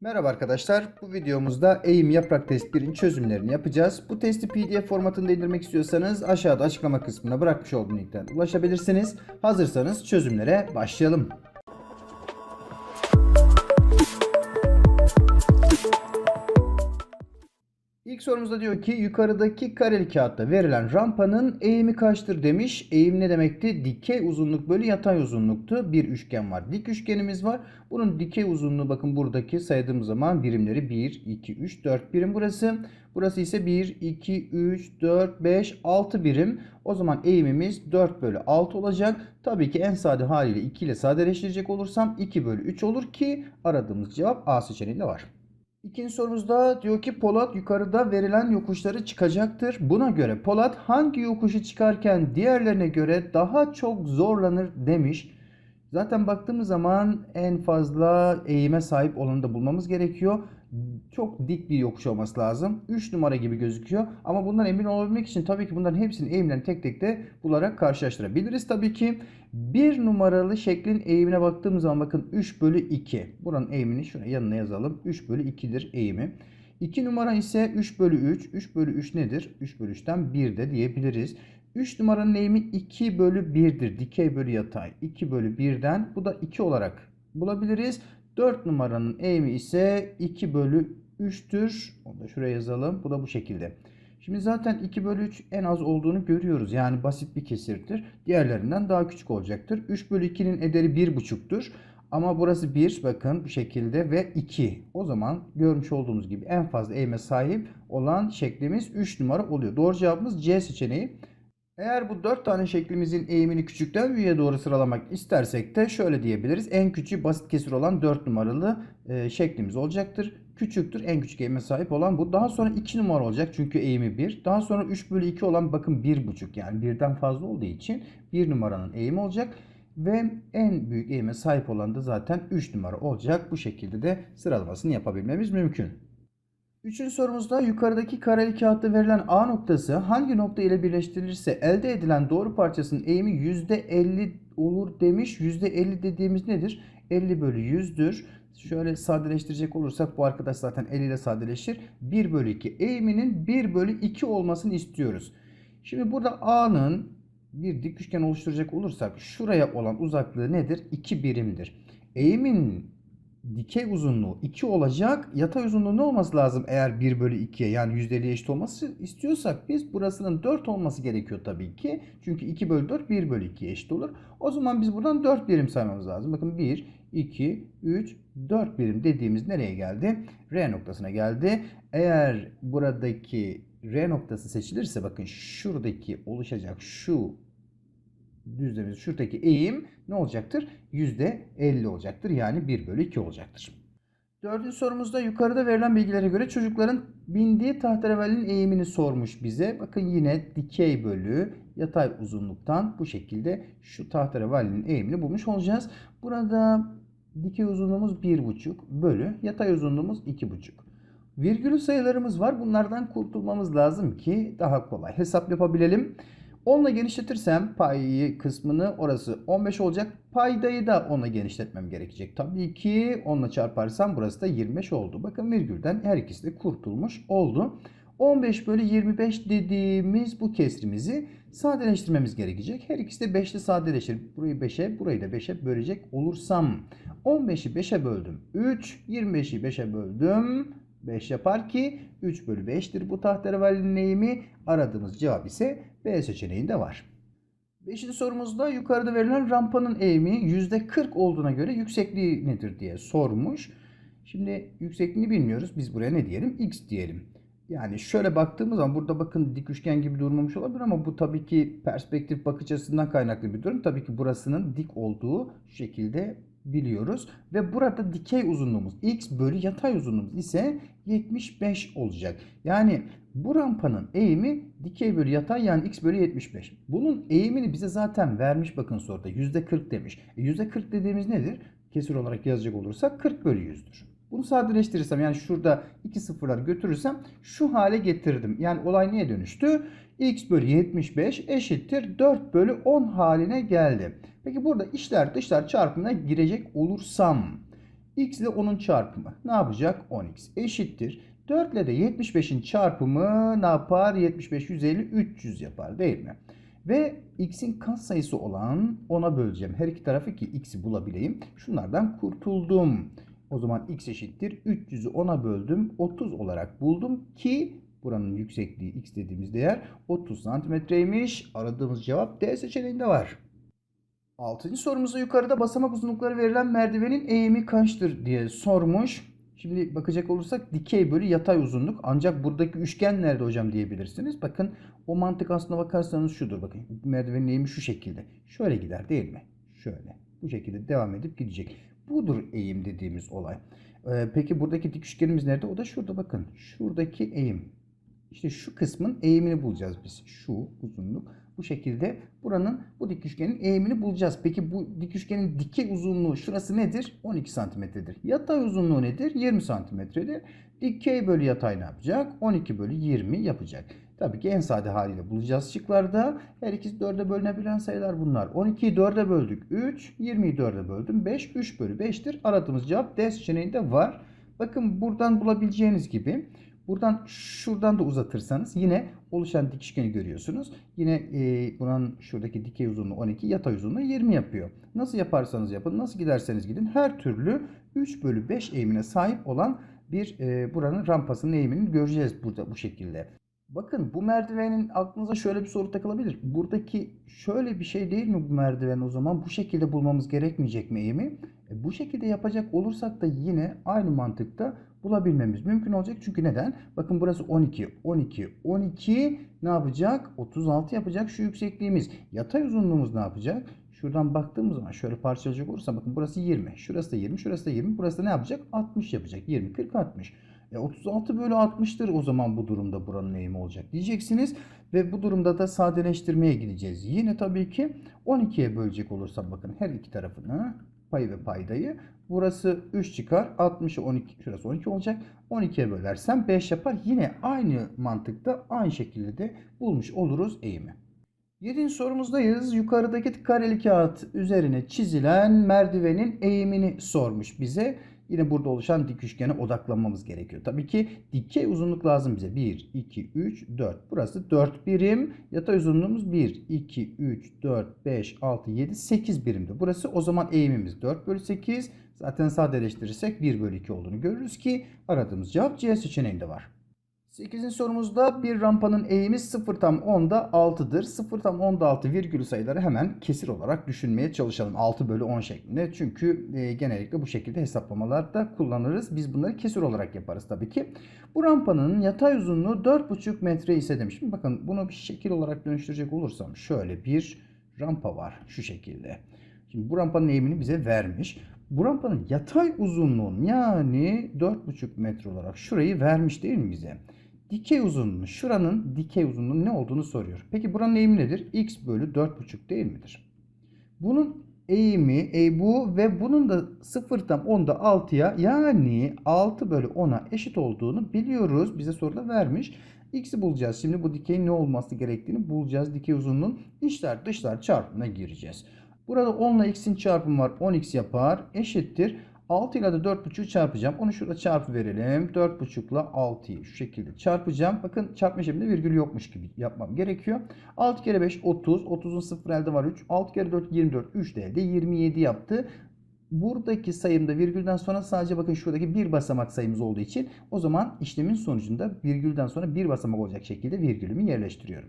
Merhaba arkadaşlar. Bu videomuzda eğim yaprak test 1'in çözümlerini yapacağız. Bu testi PDF formatında indirmek istiyorsanız aşağıda açıklama kısmına bırakmış olduğum linkten ulaşabilirsiniz. Hazırsanız çözümlere başlayalım. İlk sorumuzda diyor ki yukarıdaki kareli kağıtta verilen rampanın eğimi kaçtır demiş. Eğim ne demekti? Dikey uzunluk bölü yatay uzunluktu. Bir üçgen var. Dik üçgenimiz var. Bunun dikey uzunluğu bakın buradaki saydığımız zaman birimleri 1, 2, 3, 4 birim burası. Burası ise 1, 2, 3, 4, 5, 6 birim. O zaman eğimimiz 4 bölü 6 olacak. Tabii ki en sade haliyle 2 ile sadeleştirecek olursam 2 bölü 3 olur ki aradığımız cevap A seçeneğinde var. İkinci sorumuzda diyor ki Polat yukarıda verilen yokuşları çıkacaktır. Buna göre Polat hangi yokuşu çıkarken diğerlerine göre daha çok zorlanır demiş. Zaten baktığımız zaman en fazla eğime sahip olanı da bulmamız gerekiyor. Çok dik bir yokuş olması lazım. 3 numara gibi gözüküyor. Ama bundan emin olabilmek için tabii ki bunların hepsinin eğimlerini tek tek de bularak karşılaştırabiliriz. Tabii ki 1 numaralı şeklin eğimine baktığımız zaman bakın 3 bölü 2. Buranın eğimini şuraya yanına yazalım. 3 bölü 2'dir eğimi. 2 numara ise 3 bölü 3. 3 bölü 3 nedir? 3 bölü 3'ten 1 de diyebiliriz. 3 numaranın eğimi 2 bölü 1'dir. Dikey bölü yatay. 2 bölü 1'den bu da 2 olarak bulabiliriz. 4 numaranın eğimi ise 2 bölü 3'tür. Onu da şuraya yazalım. Bu da bu şekilde. Şimdi zaten 2 bölü 3 en az olduğunu görüyoruz. Yani basit bir kesirdir. Diğerlerinden daha küçük olacaktır. 3 bölü 2'nin ederi 1,5'tur. Ama burası 1 bakın bu şekilde ve 2. O zaman görmüş olduğunuz gibi en fazla eğime sahip olan şeklimiz 3 numara oluyor. Doğru cevabımız C seçeneği. Eğer bu 4 tane şeklimizin eğimini küçükten büyüğe doğru sıralamak istersek de şöyle diyebiliriz. En küçüğü basit kesir olan 4 numaralı e, şeklimiz olacaktır. Küçüktür en küçük eğime sahip olan bu. Daha sonra 2 numara olacak çünkü eğimi 1. Daha sonra 3 bölü 2 olan bakın 1,5 yani birden fazla olduğu için 1 numaranın eğimi olacak. Ve en büyük eğime sahip olan da zaten 3 numara olacak. Bu şekilde de sıralamasını yapabilmemiz mümkün. Üçüncü sorumuzda yukarıdaki kareli kağıtta verilen A noktası hangi nokta ile birleştirilirse elde edilen doğru parçasının eğimi %50 olur demiş. %50 dediğimiz nedir? 50 bölü 100'dür. Şöyle sadeleştirecek olursak bu arkadaş zaten 50 ile sadeleşir. 1 bölü 2 eğiminin 1 bölü 2 olmasını istiyoruz. Şimdi burada A'nın bir dik üçgen oluşturacak olursak şuraya olan uzaklığı nedir? 2 birimdir. Eğimin dikey uzunluğu 2 olacak. Yatay uzunluğu ne olması lazım eğer 1 bölü 2'ye yani %50'ye eşit olması istiyorsak biz burasının 4 olması gerekiyor tabii ki. Çünkü 2 bölü 4 1 bölü 2'ye eşit olur. O zaman biz buradan 4 birim saymamız lazım. Bakın 1, 2, 3, 4 birim dediğimiz nereye geldi? R noktasına geldi. Eğer buradaki R noktası seçilirse bakın şuradaki oluşacak şu düzlemimiz şuradaki eğim ne olacaktır? %50 olacaktır. Yani 1 bölü 2 olacaktır. Dördüncü sorumuzda yukarıda verilen bilgilere göre çocukların bindiği tahterevallinin eğimini sormuş bize. Bakın yine dikey bölü yatay uzunluktan bu şekilde şu tahterevallinin eğimini bulmuş olacağız. Burada dikey uzunluğumuz 1,5 bölü yatay uzunluğumuz 2,5. Virgül sayılarımız var. Bunlardan kurtulmamız lazım ki daha kolay hesap yapabilelim. 10 ile genişletirsem payı kısmını orası 15 olacak. Paydayı da 10 ile genişletmem gerekecek. Tabii ki 10 ile çarparsam burası da 25 oldu. Bakın virgülden her ikisi de kurtulmuş oldu. 15 bölü 25 dediğimiz bu kesrimizi sadeleştirmemiz gerekecek. Her ikisi de 5 ile sadeleşir. Burayı 5'e, burayı da 5'e bölecek olursam 15'i 5'e böldüm. 3, 25'i 5'e böldüm. 5 yapar ki 3 bölü 5'tir bu tahterevallinin eğimi. Aradığımız cevap ise B seçeneğinde var. Beşinci sorumuzda yukarıda verilen rampanın eğimi %40 olduğuna göre yüksekliği nedir diye sormuş. Şimdi yüksekliğini bilmiyoruz. Biz buraya ne diyelim? X diyelim. Yani şöyle baktığımız zaman burada bakın dik üçgen gibi durmamış olabilir ama bu tabii ki perspektif bakış açısından kaynaklı bir durum. Tabii ki burasının dik olduğu şekilde biliyoruz. Ve burada dikey uzunluğumuz x bölü yatay uzunluğumuz ise 75 olacak. Yani bu rampanın eğimi dikey bölü yatay yani x bölü 75. Bunun eğimini bize zaten vermiş bakın soruda %40 demiş. E %40 dediğimiz nedir? Kesir olarak yazacak olursak 40 bölü 100'dür. Bunu sadeleştirirsem yani şurada iki sıfırlar götürürsem şu hale getirdim. Yani olay niye dönüştü? X bölü 75 eşittir 4 bölü 10 haline geldi. Peki burada işler dışlar çarpımına girecek olursam x ile 10'un çarpımı ne yapacak? 10x eşittir. 4 ile de 75'in çarpımı ne yapar? 75, 150, 300 yapar değil mi? Ve x'in katsayısı olan 10'a böleceğim. Her iki tarafı ki x'i bulabileyim. Şunlardan kurtuldum. O zaman x eşittir. 300'ü 10'a böldüm. 30 olarak buldum ki buranın yüksekliği x dediğimiz değer 30 santimetreymiş. Aradığımız cevap D seçeneğinde var. Altıncı sorumuzda yukarıda basamak uzunlukları verilen merdivenin eğimi kaçtır diye sormuş. Şimdi bakacak olursak dikey bölü yatay uzunluk. Ancak buradaki üçgen nerede hocam diyebilirsiniz. Bakın o mantık aslına bakarsanız şudur. Bakın merdivenin eğimi şu şekilde. Şöyle gider değil mi? Şöyle. Bu şekilde devam edip gidecek. Budur eğim dediğimiz olay. Ee, peki buradaki dik üçgenimiz nerede? O da şurada bakın. Şuradaki eğim. İşte şu kısmın eğimini bulacağız biz. Şu uzunluk. Bu şekilde buranın bu dik üçgenin eğimini bulacağız. Peki bu dik üçgenin dikey uzunluğu şurası nedir? 12 santimetredir. Yatay uzunluğu nedir? 20 santimetredir. Dikey bölü yatay ne yapacak? 12 bölü 20 yapacak. Tabii ki en sade haliyle bulacağız şıklarda. Her ikisi 4'e bölünebilen sayılar bunlar. 12'yi 4'e böldük 3, 20'yi 4'e böldüm 5, 3 bölü 5'tir. Aradığımız cevap D seçeneğinde var. Bakın buradan bulabileceğiniz gibi Buradan şuradan da uzatırsanız yine oluşan dik üçgeni görüyorsunuz. Yine e, buranın şuradaki dikey uzunluğu 12, yatay uzunluğu 20 yapıyor. Nasıl yaparsanız yapın, nasıl giderseniz gidin her türlü 3 bölü 5 eğimine sahip olan bir e, buranın rampasının eğimini göreceğiz burada bu şekilde. Bakın bu merdivenin aklınıza şöyle bir soru takılabilir. Buradaki şöyle bir şey değil mi bu merdiven o zaman? Bu şekilde bulmamız gerekmeyecek mi eğimi? E, bu şekilde yapacak olursak da yine aynı mantıkta bulabilmemiz mümkün olacak. Çünkü neden? Bakın burası 12, 12, 12 ne yapacak? 36 yapacak şu yüksekliğimiz. Yatay uzunluğumuz ne yapacak? Şuradan baktığımız zaman şöyle parçalayacak olursa bakın burası 20, şurası da 20, şurası da 20, burası da ne yapacak? 60 yapacak. 20, 40, 60. E 36 bölü 60'tır o zaman bu durumda buranın eğimi olacak diyeceksiniz. Ve bu durumda da sadeleştirmeye gideceğiz. Yine tabii ki 12'ye bölecek olursam bakın her iki tarafını payı ve paydayı. Burası 3 çıkar. 60'ı 12, şurası 12 olacak. 12'ye bölersem 5 yapar. Yine aynı mantıkta aynı şekilde de bulmuş oluruz eğimi. Yedinci sorumuzdayız. Yukarıdaki kareli kağıt üzerine çizilen merdivenin eğimini sormuş bize. Yine burada oluşan dik üçgene odaklanmamız gerekiyor. Tabii ki dikey uzunluk lazım bize. 1, 2, 3, 4. Burası 4 birim. Yatay uzunluğumuz 1, 2, 3, 4, 5, 6, 7, 8 birimdi. Burası o zaman eğimimiz 4 bölü 8. Zaten sadeleştirirsek 1 bölü 2 olduğunu görürüz ki aradığımız cevap C seçeneğinde var. 8. sorumuzda bir rampanın eğimi 0 tam 10'da 6'dır. 0 tam 10'da 6 virgül sayıları hemen kesir olarak düşünmeye çalışalım. 6 bölü 10 şeklinde. Çünkü e, genellikle bu şekilde hesaplamalarda kullanırız. Biz bunları kesir olarak yaparız tabii ki. Bu rampanın yatay uzunluğu 4,5 metre ise demişim. Bakın bunu bir şekil olarak dönüştürecek olursam şöyle bir rampa var şu şekilde. Şimdi bu rampanın eğimini bize vermiş. Bu rampanın yatay uzunluğun yani 4,5 metre olarak şurayı vermiş değil mi bize? Dikey uzunluğu, şuranın dikey uzunluğu ne olduğunu soruyor. Peki buranın eğimi nedir? x bölü 4,5 değil midir? Bunun eğimi e, bu ve bunun da 0 tam 10'da 6'ya yani 6 bölü 10'a eşit olduğunu biliyoruz. Bize soruda vermiş. X'i bulacağız. Şimdi bu dikeyin ne olması gerektiğini bulacağız. Dikey uzunluğun içler dışlar çarpımına gireceğiz. Burada 10 ile x'in çarpımı var. 10x yapar. Eşittir. 6 ile de 4.5'ü çarpacağım. Onu şurada çarpı verelim. 4.5 ile 6'yı şu şekilde çarpacağım. Bakın çarpma işleminde virgül yokmuş gibi yapmam gerekiyor. 6 kere 5 30. 30'un 0 elde var 3. 6 kere 4 24. 3 de elde 27 yaptı. Buradaki sayımda virgülden sonra sadece bakın şuradaki bir basamak sayımız olduğu için o zaman işlemin sonucunda virgülden sonra bir basamak olacak şekilde virgülümü yerleştiriyorum.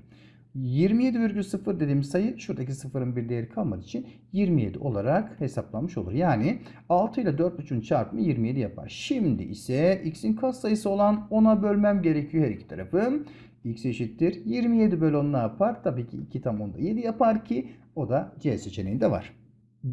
27,0 dediğimiz sayı şuradaki sıfırın bir değeri kalmadığı için 27 olarak hesaplanmış olur. Yani 6 ile 4,5'ün çarpımı 27 yapar. Şimdi ise x'in katsayısı olan 10'a bölmem gerekiyor her iki tarafı. x eşittir. 27 bölü 10 ne yapar? Tabii ki 2 tam 10'da 7 yapar ki o da C seçeneğinde var.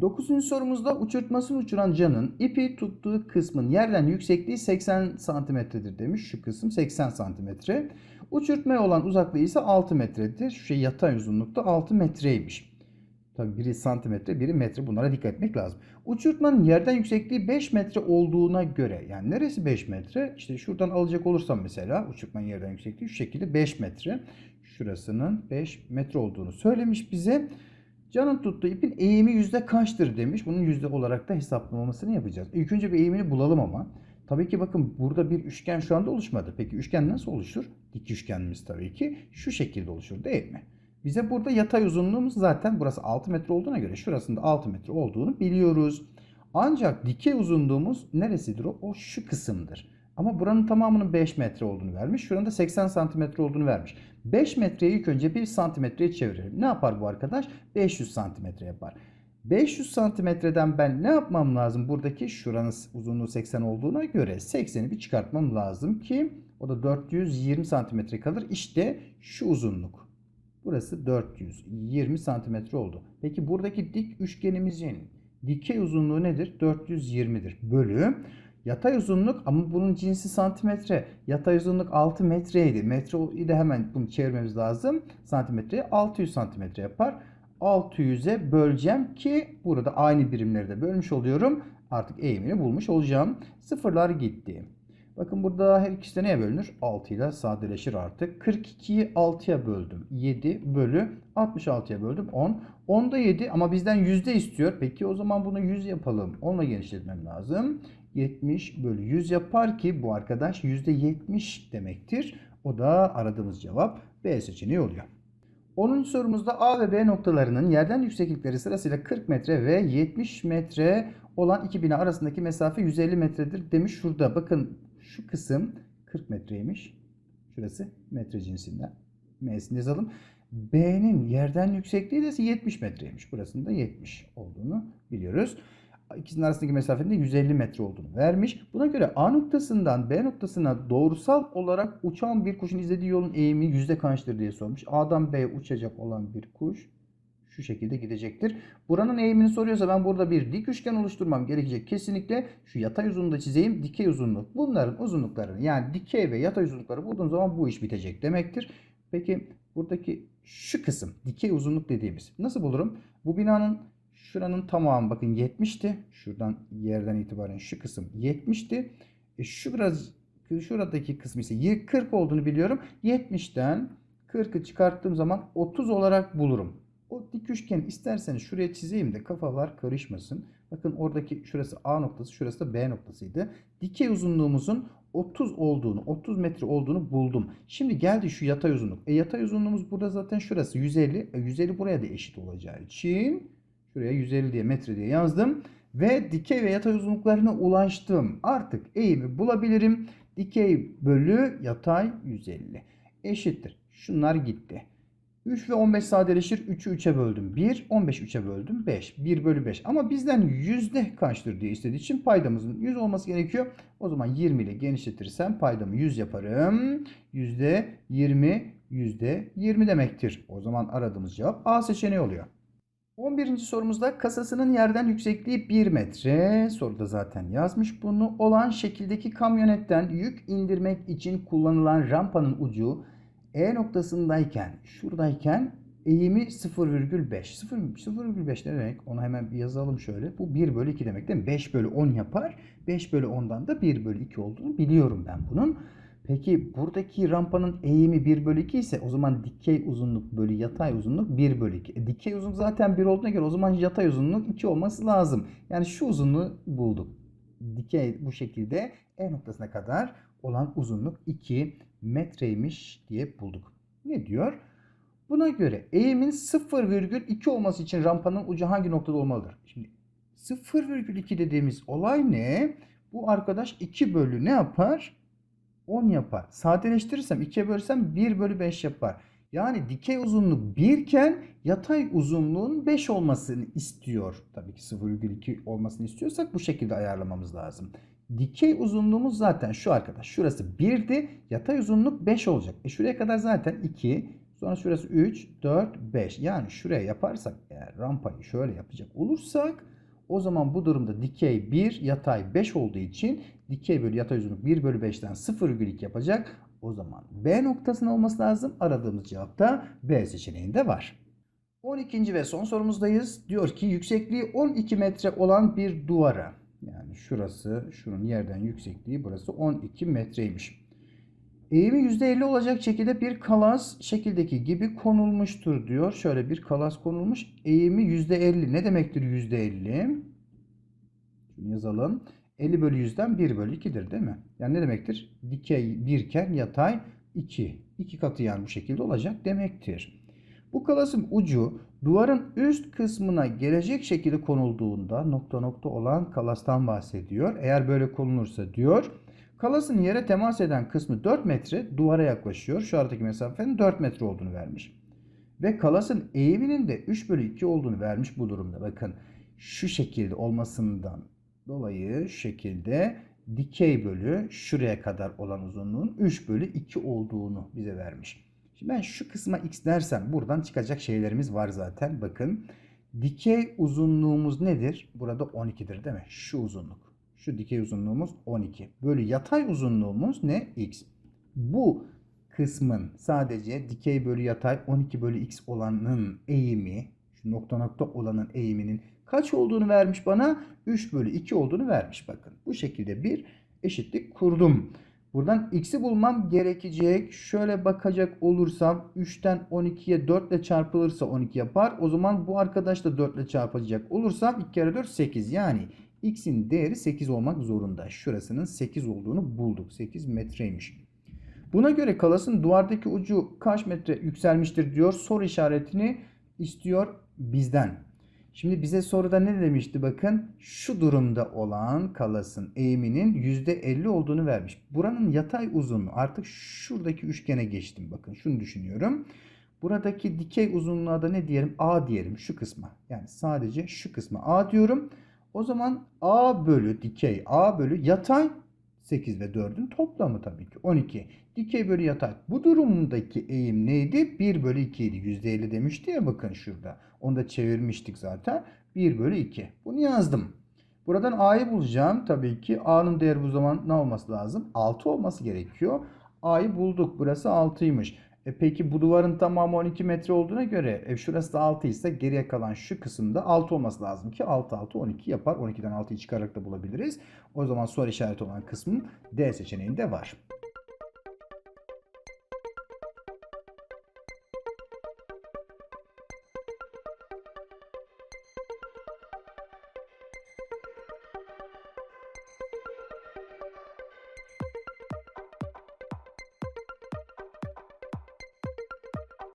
9. sorumuzda uçurtmasını uçuran canın ipi tuttuğu kısmın yerden yüksekliği 80 santimetredir demiş. Şu kısım 80 santimetre. Uçurtmaya olan uzaklığı ise 6 metredir. Şu şey yatay uzunlukta 6 metreymiş. Tabi biri santimetre, biri metre. Bunlara dikkat etmek lazım. Uçurtmanın yerden yüksekliği 5 metre olduğuna göre, yani neresi 5 metre? İşte şuradan alacak olursam mesela uçurtmanın yerden yüksekliği şu şekilde 5 metre. Şurasının 5 metre olduğunu söylemiş bize. Can'ın tuttuğu ipin eğimi yüzde kaçtır demiş. Bunun yüzde olarak da hesaplamasını yapacağız. İlk önce bir eğimini bulalım ama. Tabii ki bakın burada bir üçgen şu anda oluşmadı. Peki üçgen nasıl oluşur? Dik üçgenimiz tabii ki şu şekilde oluşur değil mi? Bize burada yatay uzunluğumuz zaten burası 6 metre olduğuna göre şurasında 6 metre olduğunu biliyoruz. Ancak dikey uzunluğumuz neresidir o? O şu kısımdır. Ama buranın tamamının 5 metre olduğunu vermiş. Şuranın da 80 santimetre olduğunu vermiş. 5 metreyi ilk önce 1 santimetreye çevirelim. Ne yapar bu arkadaş? 500 santimetre yapar. 500 santimetreden ben ne yapmam lazım? Buradaki şuranın uzunluğu 80 olduğuna göre 80'i bir çıkartmam lazım ki o da 420 santimetre kalır. İşte şu uzunluk. Burası 420 santimetre oldu. Peki buradaki dik üçgenimizin dikey uzunluğu nedir? 420'dir. Bölü yatay uzunluk ama bunun cinsi santimetre. Yatay uzunluk 6 metreydi. Metreyi de hemen bunu çevirmemiz lazım. Santimetreye 600 santimetre yapar. 600'e böleceğim ki burada aynı birimleri de bölmüş oluyorum. Artık eğimini bulmuş olacağım. Sıfırlar gitti. Bakın burada her ikisi de neye bölünür? 6 ile sadeleşir artık. 42'yi 6'ya böldüm. 7 bölü 66'ya böldüm. 10. 10'da 7 ama bizden yüzde istiyor. Peki o zaman bunu 100 yapalım. Onunla genişletmem lazım. 70 bölü 100 yapar ki bu arkadaş yüzde 70 demektir. O da aradığımız cevap B seçeneği oluyor. 10. sorumuzda A ve B noktalarının yerden yükseklikleri sırasıyla 40 metre ve 70 metre olan iki bina arasındaki mesafe 150 metredir demiş şurada. Bakın şu kısım 40 metreymiş. Şurası metre cinsinden. M'sini yazalım. B'nin yerden yüksekliği de 70 metreymiş. Burasında 70 olduğunu biliyoruz. İkisinin arasındaki mesafenin de 150 metre olduğunu vermiş. Buna göre A noktasından B noktasına doğrusal olarak uçan bir kuşun izlediği yolun eğimi yüzde kaçtır diye sormuş. A'dan B'ye uçacak olan bir kuş şu şekilde gidecektir. Buranın eğimini soruyorsa ben burada bir dik üçgen oluşturmam gerekecek. Kesinlikle şu yatay uzunluğu da çizeyim. Dikey uzunluk. Bunların uzunluklarını yani dikey ve yatay uzunlukları bulduğum zaman bu iş bitecek demektir. Peki buradaki şu kısım dikey uzunluk dediğimiz nasıl bulurum? Bu binanın şuranın tamamı bakın 70'ti. Şuradan yerden itibaren şu kısım 70'ti. E şu biraz şuradaki kısmı ise 40 olduğunu biliyorum. 70'ten 40'ı çıkarttığım zaman 30 olarak bulurum. O dik üçgen isterseniz şuraya çizeyim de kafalar karışmasın. Bakın oradaki şurası A noktası, şurası da B noktasıydı. Dikey uzunluğumuzun 30 olduğunu, 30 metre olduğunu buldum. Şimdi geldi şu yatay uzunluk. E yatay uzunluğumuz burada zaten şurası 150. E 150 buraya da eşit olacağı için şuraya 150 diye metre diye yazdım. Ve dikey ve yatay uzunluklarına ulaştım. Artık eğimi bulabilirim. Dikey bölü yatay 150 eşittir. Şunlar gitti. 3 ve 15 sadeleşir. 3'ü 3'e böldüm. 1. 15 3'e böldüm. 5. 1 bölü 5. Ama bizden yüzde kaçtır diye istediği için paydamızın 100 olması gerekiyor. O zaman 20 ile genişletirsem paydamı 100 yaparım. Yüzde 20 yüzde 20 demektir. O zaman aradığımız cevap A seçeneği oluyor. 11. sorumuzda kasasının yerden yüksekliği 1 metre. Soruda zaten yazmış bunu. Olan şekildeki kamyonetten yük indirmek için kullanılan rampanın ucu e noktasındayken, şuradayken eğimi 0,5. 0,5 ne demek? Onu hemen bir yazalım şöyle. Bu 1 bölü 2 demek değil mi? 5 bölü 10 yapar. 5 bölü 10'dan da 1 bölü 2 olduğunu biliyorum ben bunun. Peki buradaki rampanın eğimi 1 bölü 2 ise o zaman dikey uzunluk bölü yatay uzunluk 1 bölü 2. E, dikey uzunluk zaten 1 olduğuna göre o zaman yatay uzunluk 2 olması lazım. Yani şu uzunluğu bulduk. Dikey bu şekilde E noktasına kadar olan uzunluk 2 metreymiş diye bulduk. Ne diyor? Buna göre eğimin 0,2 olması için rampanın ucu hangi noktada olmalıdır? Şimdi 0,2 dediğimiz olay ne? Bu arkadaş 2 bölü ne yapar? 10 yapar. Sadeleştirirsem 2'ye bölsem 1 bölü 5 yapar. Yani dikey uzunluk 1 iken yatay uzunluğun 5 olmasını istiyor. Tabii ki 0,2 olmasını istiyorsak bu şekilde ayarlamamız lazım. Dikey uzunluğumuz zaten şu arkadaş. Şurası 1'di. Yatay uzunluk 5 olacak. E şuraya kadar zaten 2. Sonra şurası 3, 4, 5. Yani şuraya yaparsak eğer rampayı şöyle yapacak olursak o zaman bu durumda dikey 1, yatay 5 olduğu için dikey bölü yatay uzunluk 1 bölü 5'ten 0,2 yapacak. O zaman B noktasının olması lazım. Aradığımız cevap da B seçeneğinde var. 12. ve son sorumuzdayız. Diyor ki yüksekliği 12 metre olan bir duvara yani şurası, şunun yerden yüksekliği burası 12 metreymiş. Eğimi %50 olacak şekilde bir kalas şekildeki gibi konulmuştur diyor. Şöyle bir kalas konulmuş. Eğimi %50. Ne demektir %50? Şunu yazalım. 50 bölü 100'den 1 bölü 2'dir değil mi? Yani ne demektir? Dikey 1 iken yatay 2. 2 katı yani bu şekilde olacak demektir. Bu kalasın ucu duvarın üst kısmına gelecek şekilde konulduğunda nokta nokta olan kalastan bahsediyor. Eğer böyle konulursa diyor. Kalasın yere temas eden kısmı 4 metre duvara yaklaşıyor. Şu aradaki mesafenin 4 metre olduğunu vermiş. Ve kalasın eğiminin de 3 bölü 2 olduğunu vermiş bu durumda. Bakın şu şekilde olmasından dolayı şu şekilde dikey bölü şuraya kadar olan uzunluğun 3 bölü 2 olduğunu bize vermiş. Şimdi ben şu kısma x dersem buradan çıkacak şeylerimiz var zaten. Bakın dikey uzunluğumuz nedir? Burada 12'dir değil mi? Şu uzunluk. Şu dikey uzunluğumuz 12. Bölü yatay uzunluğumuz ne? x. Bu kısmın sadece dikey bölü yatay 12 bölü x olanın eğimi, şu nokta nokta olanın eğiminin kaç olduğunu vermiş bana? 3 bölü 2 olduğunu vermiş bakın. Bu şekilde bir eşitlik kurdum. Buradan x'i bulmam gerekecek. Şöyle bakacak olursam 3'ten 12'ye 4 ile çarpılırsa 12 yapar. O zaman bu arkadaş da 4 ile çarpılacak olursam 2 kere 4 8. Yani x'in değeri 8 olmak zorunda. Şurasının 8 olduğunu bulduk. 8 metreymiş. Buna göre kalasın duvardaki ucu kaç metre yükselmiştir diyor. Soru işaretini istiyor bizden. Şimdi bize soruda ne demişti bakın şu durumda olan kalasın eğiminin %50 olduğunu vermiş. Buranın yatay uzunluğu artık şuradaki üçgene geçtim bakın şunu düşünüyorum. Buradaki dikey uzunluğa da ne diyelim A diyelim şu kısma yani sadece şu kısma A diyorum. O zaman A bölü dikey A bölü yatay 8 ve 4'ün toplamı tabii ki 12. Dikey bölü yatay. Bu durumdaki eğim neydi? 1 bölü 2 idi. %50 demişti ya bakın şurada. Onu da çevirmiştik zaten. 1 bölü 2. Bunu yazdım. Buradan A'yı bulacağım. Tabii ki A'nın değeri bu zaman ne olması lazım? 6 olması gerekiyor. A'yı bulduk. Burası 6'ymış. E peki bu duvarın tamamı 12 metre olduğuna göre e şurası da 6 ise geriye kalan şu kısımda 6 olması lazım ki 6 6 12 yapar. 12'den 6'yı çıkararak da bulabiliriz. O zaman soru işareti olan kısmın D seçeneğinde var.